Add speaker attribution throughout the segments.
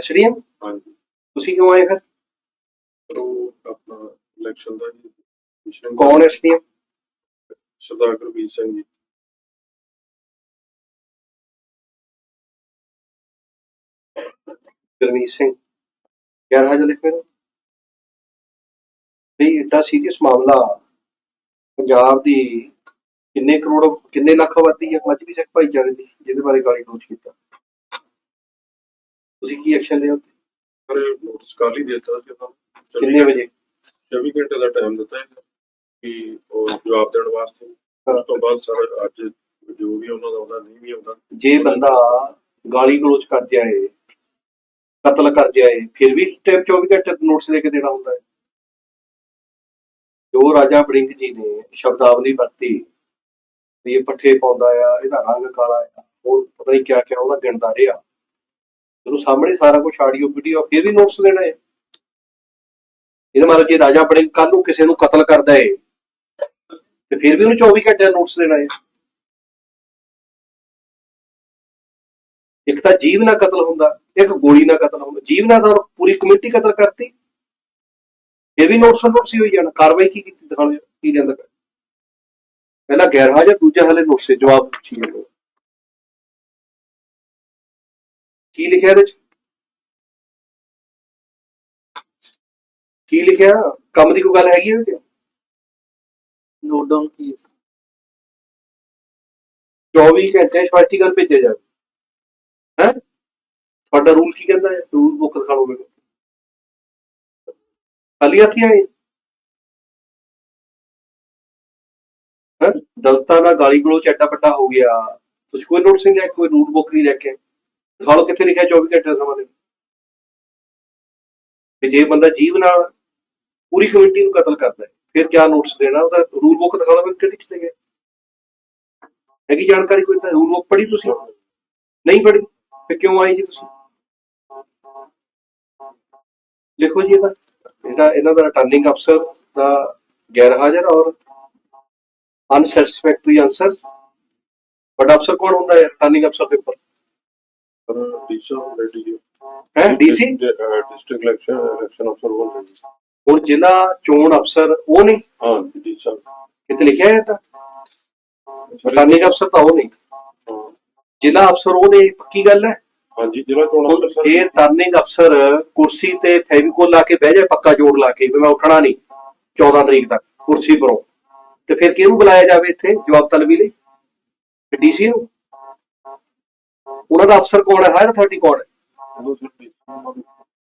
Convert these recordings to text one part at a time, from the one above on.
Speaker 1: SDM
Speaker 2: ਹਾਂਜੀ
Speaker 1: ਤੁਸੀਂ ਕਿਉਂ ਆਏ ਫਿਰ?
Speaker 2: ਉਹ ਆਪਣਾ ਇਲੈਕਸ਼ਨ ਦਾ ਜੀ ਮਿਸ਼ਨ
Speaker 1: ਕੌਣ ਐਸਡੀਐਮ
Speaker 2: ਸਰਦਾਰ ਗੁਰਬੀਰ ਸਿੰਘ ਜੀ।
Speaker 1: ਗੁਰਮੀਤ ਸਿੰਘ ਯਾਰ ਹਾਜ਼ਰ ਲਿਖ ਮੈਨੂੰ ਵੀ ਏਡਾ ਸੀਰੀਅਸ ਮਾਮਲਾ ਪੰਜਾਬ ਦੀ ਕਿੰਨੇ ਕਰੋੜ ਕਿੰਨੇ ਲੱਖ ਆਬਾਦੀ ਹੈ ਮੱਝਵੀ ਸਿੱਖ ਭਾਈਚਾਰੇ ਦੀ ਜਿਹਦੇ ਬਾਰੇ ਗਾਲੀ ਗਲੋਚ ਕੀਤਾ। ਤੁਸੀਂ ਕੀ ਐਕਸ਼ਨ ਲਿਆ ਉੱਤੇ?
Speaker 2: ਪਰ ਨੋਟਿਸ ਕਾਲ ਹੀ ਦਿੱਤਾ ਸੀ ਉਹਨਾਂ ਨੂੰ
Speaker 1: ਕਿੰਨੇ ਵਜੇ?
Speaker 2: 24 ਘੰਟੇ ਦਾ ਟਾਈਮ ਦਿੱਤਾ ਹੈ ਕਿ ਉਹ ਜਵਾਬ ਦੇਣ ਵਾਸਤੇ। ਉਸ ਤੋਂ ਬਾਅਦ ਸਰ ਅੱਜ ਜੋ ਵੀ ਉਹਨਾਂ ਦਾ ਉਹਦਾ ਨਹੀਂ ਵੀ ਹੁੰਦਾ
Speaker 1: ਜੇ ਬੰਦਾ ਗਾਲੀ ਗਲੋਚ ਕਰ ਜਾਏ ਕਤਲ ਕਰ ਜਾਏ ਫਿਰ ਵੀ ਟਾਈਮ 24 ਘੰਟੇ ਨੋਟਿਸ ਦੇ ਕੇ ਦੇਣਾ ਹੁੰਦਾ ਹੈ। ਜੋ ਰਾਜਾ ਬੜਿੰਗ ਜੀ ਨੇ ਸ਼ਬਦਾਵਲੀ ਵਰਤੀ ਵੀ ਇਹ ਪੱਠੇ ਪਾਉਂਦਾ ਆ ਇਹਦਾ ਰੰਗ ਕਾਲਾ ਆ ਹੋਰ ਪਤਾ ਨਹੀਂ ਕਿਆ ਕਿਆ ਉਹਦਾ ਗਿਣਦਾ ਰਿਹਾ। ਜਦੋਂ ਸਾਹਮਣੇ ਸਾਰਾ ਕੁਝ ਆਡੀਓ ਵੀਡੀਓ ਫਿਰ ਵੀ ਨੋਟਸ ਦੇਣਾ ਹੈ। ਇਹਦਾ ਮਤਲਬ ਜੇ ਰਾਜਾ ਬੜਿੰਗ ਕੱਲ ਨੂੰ ਕਿਸੇ ਨੂੰ ਕਤਲ ਕਰਦਾ ਹੈ, ਤੇ ਫਿਰ ਵੀ ਉਹਨੂੰ 24 ਘੰਟੇ ਦਾ ਨੋਟਿਸ ਦੇਣਾ ਹੈ। ਇੱਕ ਤਾਂ ਜੀਵ ਨਾਲ ਕਤਲ ਹੁੰਦਾ, ਇੱਕ ਗੋਲੀ ਨਾਲ ਕਤਲ ਹੁੰਦਾ। ਜੀਵ ਨਾਲ ਤਾਂ ਪੂਰੀ ਕਮੇਟੀ ਕਤਲ ਕਰਤੀ। ਇਹ ਵੀ ਨੋਟਿਸ ਨੋਟਸ ਹੀ ਹੋਈ ਜਾਣ। ਕਾਰਵਾਈ ਕੀ ਕੀਤੀ ਦਿਖਾਣੋ ਕੀ ਕਹਿੰਦਾ ਪਹਿਲਾਂ ਗੈਰ ਹਾਜ਼ਰ ਦੂਜਾ ਹਲੇ ਨੋਟਿਸ ਜਵਾਬ ਪੁੱਛੀ ਕੀ ਲਿਖਿਆ ਇਹਦੇ ਚ? ਕੀ ਲਿਖਿਆ? ਕੰਮ ਦੀ ਕੋਈ ਗੱਲ ਹੈਗੀ ਇਹਦੇ ਚ?
Speaker 3: ਨੋਟ ਡਾਊਨ ਕੀ
Speaker 1: 24 ਘੰਟੇ ਸਪਸ਼ਟੀਕਰਨ ਭੇਜਿਆ ਜਾਵੇ। ਹੈ? ਤੁਹਾਡਾ ਰੂਲ ਕੀ ਕਹਿੰਦਾ ਹੈ? ਰੂਲ ਬੁੱਕ ਦਿਖਾਓ ਮੈਨੂੰ। ਖਾਲੀ ਹੱਥੀ ਆਏ। ਹੈ? ਦਲਤਾ ਨਾਲ ਗਾਲੀ ਗਲੋਚ ਐਡਾ ਵੱਡਾ ਹੋ ਗਿਆ। ਤੁਸੀਂ ਕੋਈ ਨੋਟਿਸ ਨਹੀਂ ਲਿਆ? ਕੋਈ ਰੂਲ ਬੁੱਕ ਨਹੀਂ ਲੈ ਕੇ। ਦਿਖਾ ਲਓ ਕਿੱਥੇ ਲਿਖਿਆ 24 ਘੰਟੇ ਸਮਾਂ ਦੇ ਵੀ ਜੇ ਬੰਦਾ ਜੀਵ ਨਾਲ ਪੂਰੀ ਕਮੇਟੀ ਨੂੰ ਕਤਲ ਕਰਦਾ ਹੈ, ਫਿਰ ਕਿਆ ਨੋਟਿਸ ਦੇਣਾ? ਉਹਦਾ ਰੂਲ ਬੁੱਕ ਦਿਖਾ ਲਓ ਕਿਹੜੀ ਚ ਲਿਖਿਆ ਹੈਗੀ ਜਾਣਕਾਰੀ ਕੋਈ ਤਾਂ ਰੂਲ ਬੁੱਕ ਪੜ੍ਹੀ ਤੁਸੀਂ? ਨਹੀਂ ਪੜ੍ਹੀ, ਫਿਰ ਕਿਉਂ ਆਏ ਜੀ ਤੁਸੀਂ? ਲਿਖੋ ਜੀ ਇਹਦਾ। ਇਹਦਾ, ਇਹਨਾਂ ਦਾ ਰਿਟਰਨਿੰਗ ਅਫਸਰ ਦਾ ਗੈਰ ਹਾਜ਼ਰ ਔਰ ਅਨਸੈਟੀਸਫੈਕਟਰੀ ਆਨਸਰ ਵੱਡਾ ਅਫਸਰ ਕੌਣ ਹੁੰਦਾ ਹੈ? ਰਿਟਰਨਿੰਗ ਅਫਸਰ ਦੇ ਉੱਪਰ
Speaker 2: ਪਰ ਡੀਸੀ ਰੈਡੀ ਜੀ
Speaker 1: ਹੈ ਡੀਸੀ?
Speaker 2: ਡਿਸਟ੍ਰਿਕਟ ਇਲੈਕਸ਼ਨ ਇਲੈਕਸ਼ਨ ਅਫਸਰ ਬੋਲ ਜੀ
Speaker 1: ਹੁਣ ਜ਼ਿਲ੍ਹਾ ਚੋਣ ਅਫਸਰ ਉਹ ਨਹੀਂ?
Speaker 2: ਹਾਂ ਡੀਸੀ
Speaker 1: ਕਿਤੇ ਲਿਖਿਆ ਹੈ ਤਾਂ? ਰਿਟਰਨਿੰਗ ਅਫਸਰ ਤਾਂ ਉਹ ਨਹੀਂ। ਜ਼ਿਲ੍ਹਾ ਅਫਸਰ ਉਹ ਨੇ ਪੱਕੀ ਗੱਲ ਹੈ?
Speaker 2: ਹਾਂਜੀ ਜ਼ਿਲ੍ਹਾ ਚੋਣ ਅਫਸਰ
Speaker 1: ਇਹ ਟਰਨਿੰਗ ਅਫਸਰ ਕੁਰਸੀ ਤੇ ਫੈਵੀਕੋਲ ਲਾ ਕੇ ਬਹਿ ਜਾਏ ਪੱਕਾ ਜੋੜ ਲਾ ਕੇ ਵੀ ਮੈਂ ਉੱਠਣਾ ਨਹੀਂ 14 ਤਰੀਕ ਤੱਕ ਕੁਰਸੀ ਪਰੋਂ ਤੇ ਫਿਰ ਕਿਹਨੂੰ ਬੁਲਾਇਆ ਜਾਵੇ ਇੱਥੇ ਜਵਾਬ ਤਲਬੀ ਲਈ? ਡੀਸੀ ਨੂੰ? ਉਹਨਾਂ ਦਾ ਅਫਸਰ ਕੌਣ ਹੈ? ਹਾਇਰ ਅਥਾਰਟੀ ਕੌਣ ਹੈ?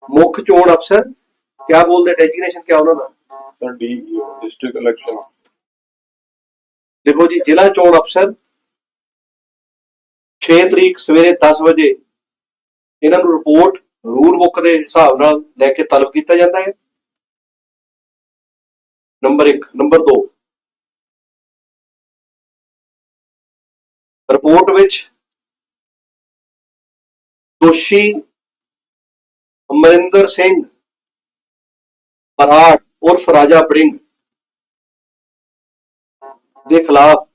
Speaker 1: ਮੁੱਖ ਚੋਣ ਅਫਸਰ ਕਿਆ ਬੋਲਦੇ? ਡੈਜਿਗਨੇਸ਼ਨ ਕਿਆ ਉਹਨਾਂ ਦਾ?
Speaker 2: ਸਰ ਡੀ ਡਿਸਟ੍ਰਿਕਟ ਇਲੈਕਸ਼ਨ
Speaker 1: ਦੇਖੋ ਜੀ ਜ਼ਿਲ੍ਹਾ ਚੋਣ ਅਫਸਰ 6 ਤਰੀਕ ਸਵੇਰੇ 10 ਵਜੇ ਇਹਨਾਂ ਨੂੰ ਰਿਪੋਰਟ ਰੂਲ ਬੁੱਕ ਦੇ ਹਿਸਾਬ ਨਾਲ ਲੈ ਕੇ ਤਲਬ ਕੀਤਾ ਜਾਂਦਾ ਹੈ। ਨੰਬਰ 1 ਨੰਬਰ 2 ਰਿਪੋਰਟ ਵਿੱਚ ਦੋਸ਼ੀ ਅਮਰਿੰਦਰ ਸਿੰਘ ਬਰਾੜ ਉਰਫ ਰਾਜਾ ਬੜਿੰਗ ਦੇ ਖਿਲਾਫ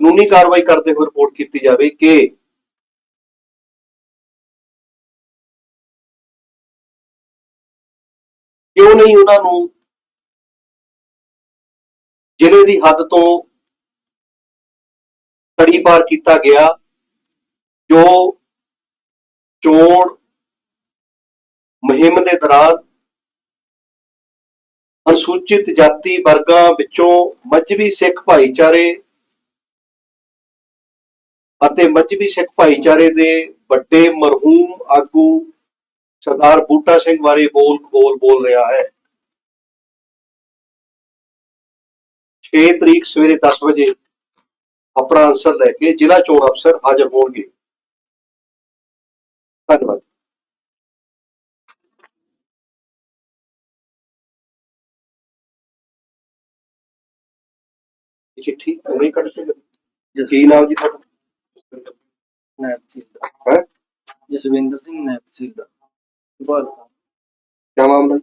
Speaker 1: ਕਾਨੂੰਨੀ ਕਾਰਵਾਈ ਕਰਦੇ ਹੋਏ ਰਿਪੋਰਟ ਕੀਤੀ ਜਾਵੇ ਕਿ ਕਿਉਂ ਨਹੀਂ ਉਹਨਾਂ ਨੂੰ ਜ਼ਿਲ੍ਹੇ ਦੀ ਹੱਦ ਤੋਂ ਤੜੀ ਪਾਰ ਕੀਤਾ ਗਿਆ ਜੋ ਚੋਣ ਮੁਹਿੰਮ ਦੇ ਦੌਰਾਨ ਅਨੁਸੂਚਿਤ ਜਾਤੀ ਵਰਗਾਂ ਵਿੱਚੋਂ ਮੱਝਵੀ ਸਿੱਖ ਭਾਈਚਾਰੇ ਅਤੇ ਮੱਝਵੀ ਸਿੱਖ ਭਾਈਚਾਰੇ ਦੇ ਵੱਡੇ ਮਰਹੂਮ ਆਗੂ ਸਰਦਾਰ ਬੂਟਾ ਸਿੰਘ ਬਾਰੇ ਬੋਲ ਬੋਲ ਬੋਲ ਰਿਹਾ ਹੈ। 6 ਤਰੀਕ ਸਵੇਰੇ 10 ਵਜੇ ਆਪਣਾ ਆਨਸਰ ਲੈ ਕੇ ਜ਼ਿਲ੍ਹਾ ਚੋਣ ਅਫਸਰ ਹਾਜ਼ਰ ਹੋਣਗੇ। ਧੰਨਵਾਦ। ਚਿੱਠੀ ਉਵੇਂ ਕੱਢ ਕੇ ਕੀ ਨਾਮ ਜੀ ਤੁਹਾਡਾ?
Speaker 3: ਨੈਬ
Speaker 1: ਹੈ?
Speaker 3: ਜਸਵਿੰਦਰ ਸਿੰਘ ਨੈਬ ਤਹਿਸੀਲਦਾਰ ਬਾਲ
Speaker 1: ਕਿਆ ਮਾਮਲਾ?